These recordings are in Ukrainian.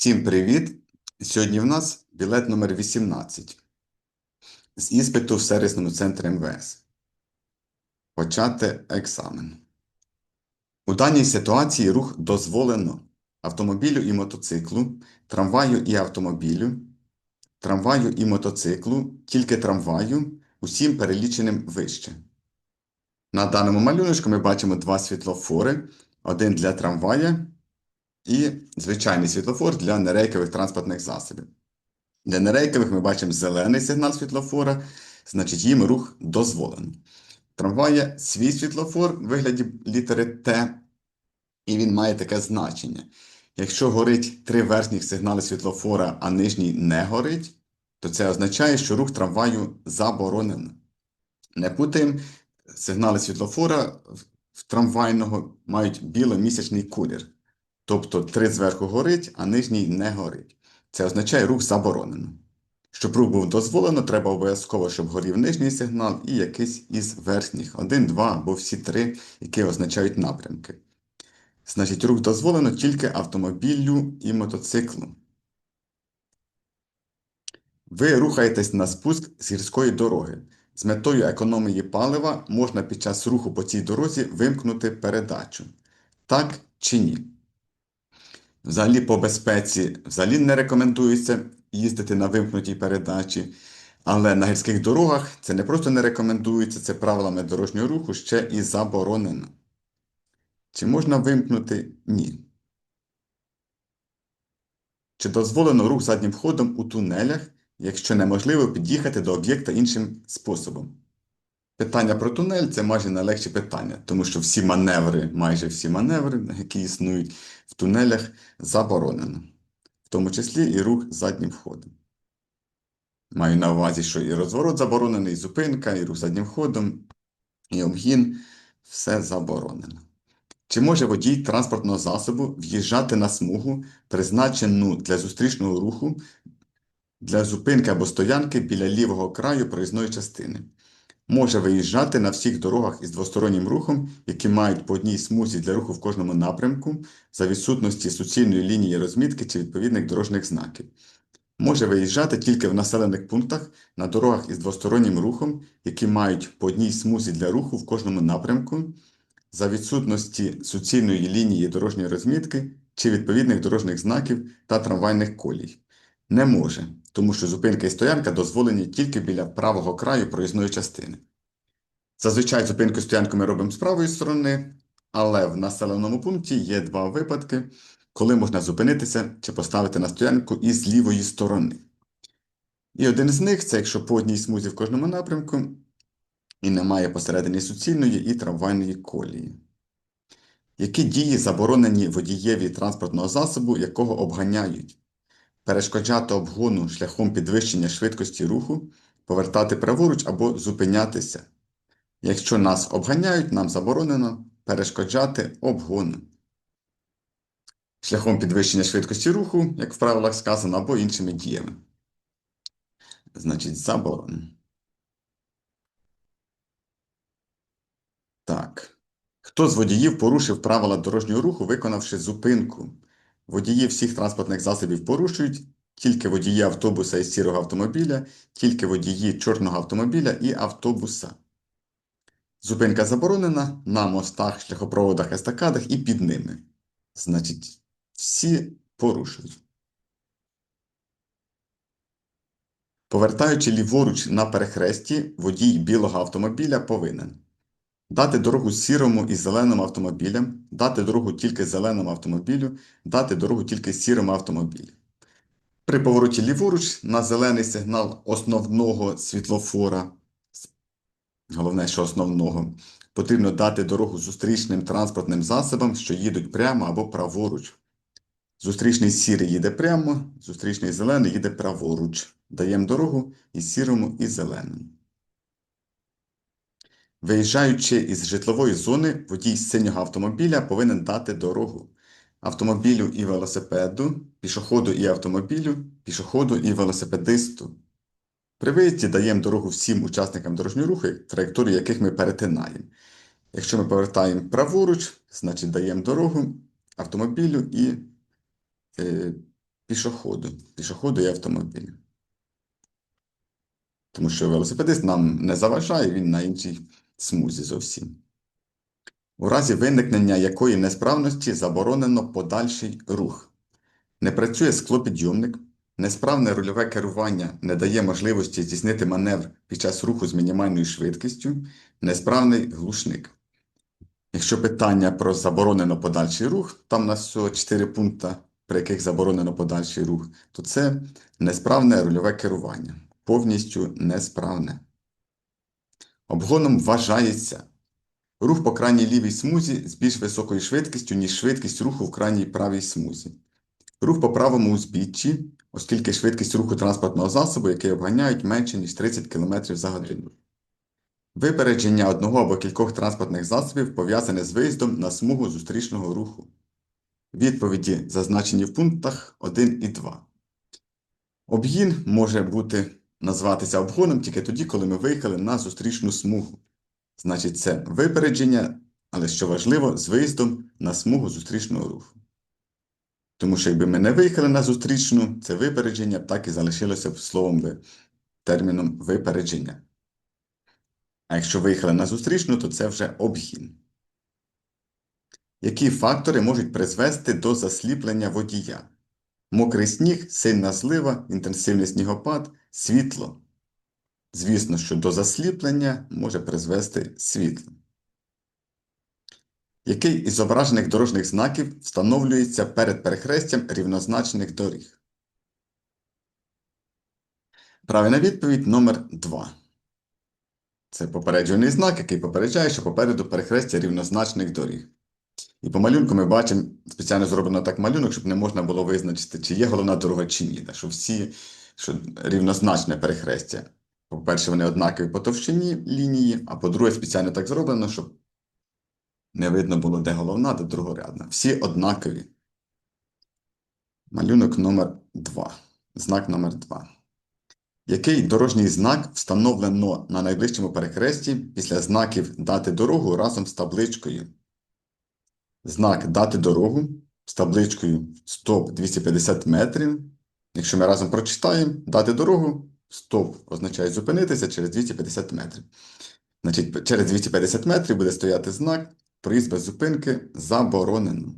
Всім привіт! Сьогодні в нас білет номер 18 з іспиту в сервісному центрі МВС. Почати екзамен. У даній ситуації рух дозволено автомобілю і мотоциклу, трамваю і автомобілю, трамваю і мотоциклу, тільки трамваю, усім переліченим вище. На даному малюночку ми бачимо два світлофори: один для трамвая і звичайний світлофор для нерейкових транспортних засобів. Для нерейкових ми бачимо зелений сигнал світлофора, значить їм рух дозволено. Трамвая свій світлофор в вигляді літери Т, і він має таке значення. Якщо горить три верхніх сигнали світлофора, а нижній не горить, то це означає, що рух трамваю заборонено. Не путаємо, сигнали світлофора в трамвайного мають біломісячний колір. Тобто три зверху горить, а нижній не горить. Це означає рух заборонено. Щоб рух був дозволено, треба обов'язково, щоб горів нижній сигнал і якийсь із верхніх, один, два або всі три, які означають напрямки. Значить, рух дозволено тільки автомобілю і мотоциклу. Ви рухаєтесь на спуск з гірської дороги. З метою економії палива можна під час руху по цій дорозі вимкнути передачу. Так чи ні? Взагалі по безпеці взагалі не рекомендується їздити на вимкнутій передачі, але на гірських дорогах це не просто не рекомендується, це правилами дорожнього руху ще і заборонено. Чи можна вимкнути? Ні. Чи дозволено рух заднім ходом у тунелях, якщо неможливо під'їхати до об'єкта іншим способом? Питання про тунель це майже найлегші питання, тому що всі маневри, майже всі маневри, які існують в тунелях, заборонено, в тому числі і рух заднім ходом. Маю на увазі, що і розворот заборонений, і зупинка, і рух заднім ходом, і обгін все заборонено. Чи може водій транспортного засобу в'їжджати на смугу, призначену для зустрічного руху, для зупинки або стоянки біля лівого краю проїзної частини? Може виїжджати на всіх дорогах із двостороннім рухом, які мають по одній смузі для руху в кожному напрямку, за відсутності суцільної лінії розмітки чи відповідних дорожніх знаків. Може виїжджати тільки в населених пунктах на дорогах із двостороннім рухом, які мають по одній смузі для руху в кожному напрямку, за відсутності суцільної лінії дорожньої розмітки чи відповідних дорожніх знаків та трамвайних колій. Не може, тому що зупинка і стоянка дозволені тільки біля правого краю проїзної частини. Зазвичай зупинку і стоянку ми робимо з правої сторони, але в населеному пункті є два випадки, коли можна зупинитися чи поставити на стоянку із лівої сторони. І один з них це якщо по одній смузі в кожному напрямку і немає посередині суцільної і трамвайної колії. Які дії заборонені водієві транспортного засобу, якого обганяють? Перешкоджати обгону шляхом підвищення швидкості руху, повертати праворуч або зупинятися. Якщо нас обганяють, нам заборонено перешкоджати обгону. Шляхом підвищення швидкості руху, як в правилах сказано, або іншими діями. Значить, заборонено. Так. Хто з водіїв порушив правила дорожнього руху, виконавши зупинку? Водії всіх транспортних засобів порушують, тільки водії автобуса і сірого автомобіля, тільки водії чорного автомобіля і автобуса. Зупинка заборонена на мостах, шляхопроводах, естакадах і під ними. Значить, всі порушують. Повертаючи ліворуч на перехресті, водій білого автомобіля повинен дати дорогу сірому і зеленому автомобілям, дати дорогу тільки зеленому автомобілю, дати дорогу тільки сірому автомобілю. При повороті ліворуч на зелений сигнал основного світлофора, головне, що основного, потрібно дати дорогу зустрічним транспортним засобам, що їдуть прямо або праворуч. Зустрічний сірий їде прямо, зустрічний зелений їде праворуч. Даємо дорогу і сірому, і зеленому. Виїжджаючи із житлової зони, водій синього автомобіля повинен дати дорогу автомобілю і велосипеду, пішоходу і автомобілю, пішоходу і велосипедисту. При виїзді даємо дорогу всім учасникам дорожнього руху, траєкторію яких ми перетинаємо. Якщо ми повертаємо праворуч, значить даємо дорогу автомобілю і е, пішоходу, пішоходу і автомобілю. Тому що велосипедист нам не заважає, він на іншій смузі зовсім. У разі виникнення якої несправності заборонено подальший рух. Не працює склопідйомник, несправне рульове керування не дає можливості здійснити маневр під час руху з мінімальною швидкістю, несправний глушник. Якщо питання про заборонено подальший рух, там у нас всього 4 пункти, при яких заборонено подальший рух, то це несправне рульове керування. Повністю несправне. Обгоном вважається рух по крайній лівій смузі з більш високою швидкістю, ніж швидкість руху в крайній правій смузі. Рух по правому узбіччі, оскільки швидкість руху транспортного засобу, який обганяють менше, ніж 30 км за годину. Випередження одного або кількох транспортних засобів пов'язане з виїздом на смугу зустрічного руху. Відповіді зазначені в пунктах 1 і 2. Обгін може бути назватися обгоном тільки тоді, коли ми виїхали на зустрічну смугу. Значить, це випередження, але що важливо, з виїздом на смугу зустрічного руху. Тому що якби ми не виїхали на зустрічну, це випередження так і залишилося б словом ви- терміном випередження. А якщо виїхали на зустрічну, то це вже обгін. Які фактори можуть призвести до засліплення водія? Мокрий сніг, сильна злива, інтенсивний снігопад, світло. Звісно, що до засліплення може призвести світло. Який із зображених дорожніх знаків встановлюється перед перехрестям рівнозначних доріг? Правильна відповідь номер 2. Це попереджувальний знак, який попереджає, що попереду перехрестя рівнозначних доріг. І по малюнку ми бачимо, спеціально зроблено так малюнок, щоб не можна було визначити, чи є головна дорога, чи ні. Що всі що рівнозначне перехрестя. По-перше, вони однакові по товщині лінії, а по-друге, спеціально так зроблено, щоб не видно було, де головна, де другорядна. Всі однакові. Малюнок номер 2. Знак номер 2. Який дорожній знак встановлено на найближчому перехресті після знаків дати дорогу разом з табличкою? Знак дати дорогу з табличкою стоп 250 метрів. Якщо ми разом прочитаємо, дати дорогу, стоп означає зупинитися через 250 метрів. Значить, через 250 метрів буде стояти знак проїзд без зупинки заборонено.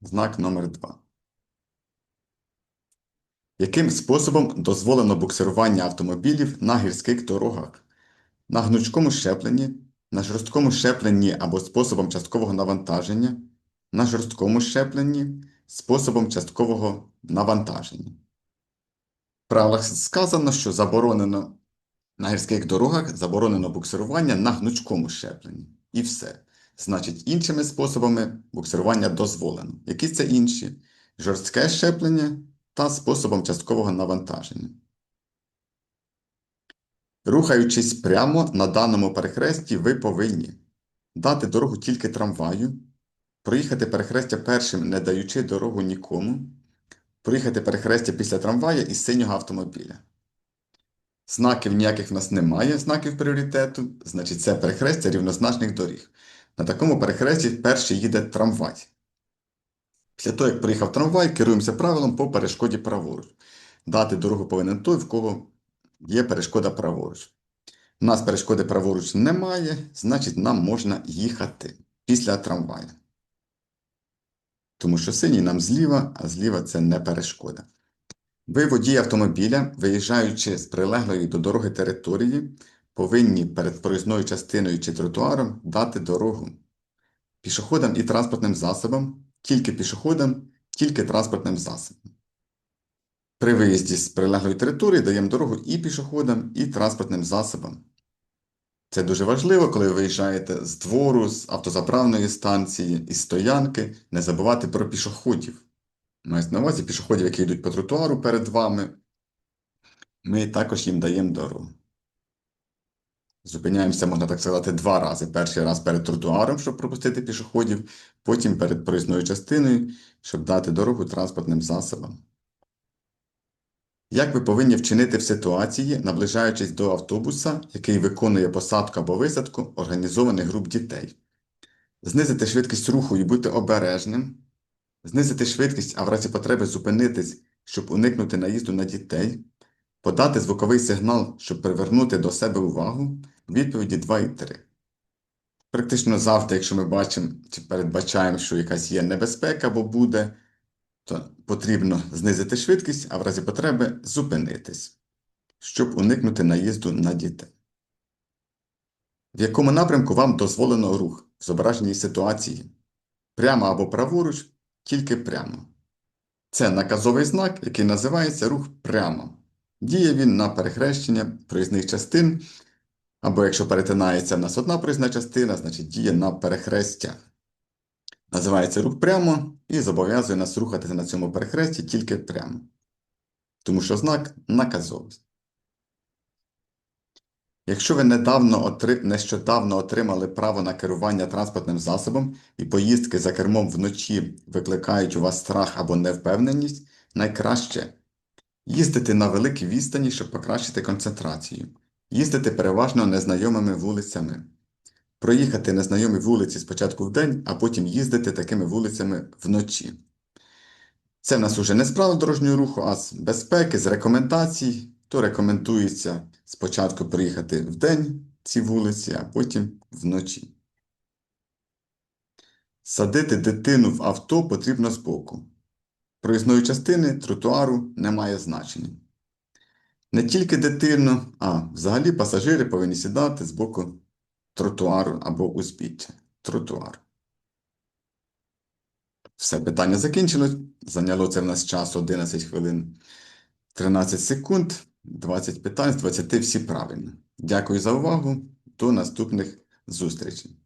Знак номер 2. Яким способом дозволено буксирування автомобілів на гірських дорогах? На гнучкому щепленні, на жорсткому щепленні або способом часткового навантаження, на жорсткому щепленні, способом часткового навантаження. В правилах сказано, що заборонено на гірських дорогах заборонено буксирування на гнучкому щепленні. І все. Значить, іншими способами буксирування дозволено. Які це інші? Жорстке щеплення та способом часткового навантаження. Рухаючись прямо на даному перехресті, ви повинні дати дорогу тільки трамваю, проїхати перехрестя першим, не даючи дорогу нікому, проїхати перехрестя після трамвая і синього автомобіля. Знаків ніяких в нас немає, знаків пріоритету, значить це перехрестя рівнозначних доріг. На такому перехресті перший їде трамвай. Після того, як приїхав трамвай, керуємося правилом по перешкоді праворуч. Дати дорогу повинен той, в кого є перешкода праворуч. У нас перешкоди праворуч немає, значить нам можна їхати після трамвая. Тому що синій нам зліва, а зліва це не перешкода. Ви, водій автомобіля, виїжджаючи з прилеглої до дороги території, повинні перед проїзною частиною чи тротуаром дати дорогу пішоходам і транспортним засобам, тільки пішоходам, тільки транспортним засобам. При виїзді з прилеглої території даємо дорогу і пішоходам, і транспортним засобам. Це дуже важливо, коли ви виїжджаєте з двору, з автозаправної станції, із стоянки, не забувати про пішоходів. Мається на увазі пішоходів, які йдуть по тротуару перед вами. Ми також їм даємо дорогу. Зупиняємося, можна так сказати, два рази. Перший раз перед тротуаром, щоб пропустити пішоходів, потім перед проїзною частиною, щоб дати дорогу транспортним засобам. Як ви повинні вчинити в ситуації, наближаючись до автобуса, який виконує посадку або висадку організованих груп дітей? Знизити швидкість руху і бути обережним, знизити швидкість, а в разі потреби зупинитись щоб уникнути наїзду на дітей, подати звуковий сигнал, щоб привернути до себе увагу, відповіді 2 і 3. Практично завжди, якщо ми бачимо чи передбачаємо, що якась є небезпека або буде, то потрібно знизити швидкість, а в разі потреби зупинитись, щоб уникнути наїзду на дітей. В якому напрямку вам дозволено рух в зображеній ситуації? Прямо або праворуч, тільки прямо. Це наказовий знак, який називається рух прямо. Діє він на перехрещення проїзних частин, або якщо перетинається в нас одна проїзна частина, значить діє на перехрестя. Називається рух прямо і зобов'язує нас рухатися на цьому перехресті тільки прямо. Тому що знак наказовий. Якщо ви недавно нещодавно отримали право на керування транспортним засобом і поїздки за кермом вночі викликають у вас страх або невпевненість, найкраще їздити на великій відстані, щоб покращити концентрацію, їздити переважно незнайомими вулицями, проїхати незнайомі вулиці спочатку вдень, а потім їздити такими вулицями вночі. Це в нас уже не з правил дорожнього руху, а з безпеки, з рекомендацій. То рекомендується спочатку приїхати вдень ці вулиці, а потім вночі. Садити дитину в авто потрібно збоку. Проїзної частини тротуару немає значення. Не тільки дитину, а взагалі пасажири повинні сідати з боку тротуару або узбіччя Тротуар. Все, питання закінчено. Зайняло це в нас час 11 хвилин 13 секунд. 20 питань з 20 всі правильно. Дякую за увагу. До наступних зустрічей.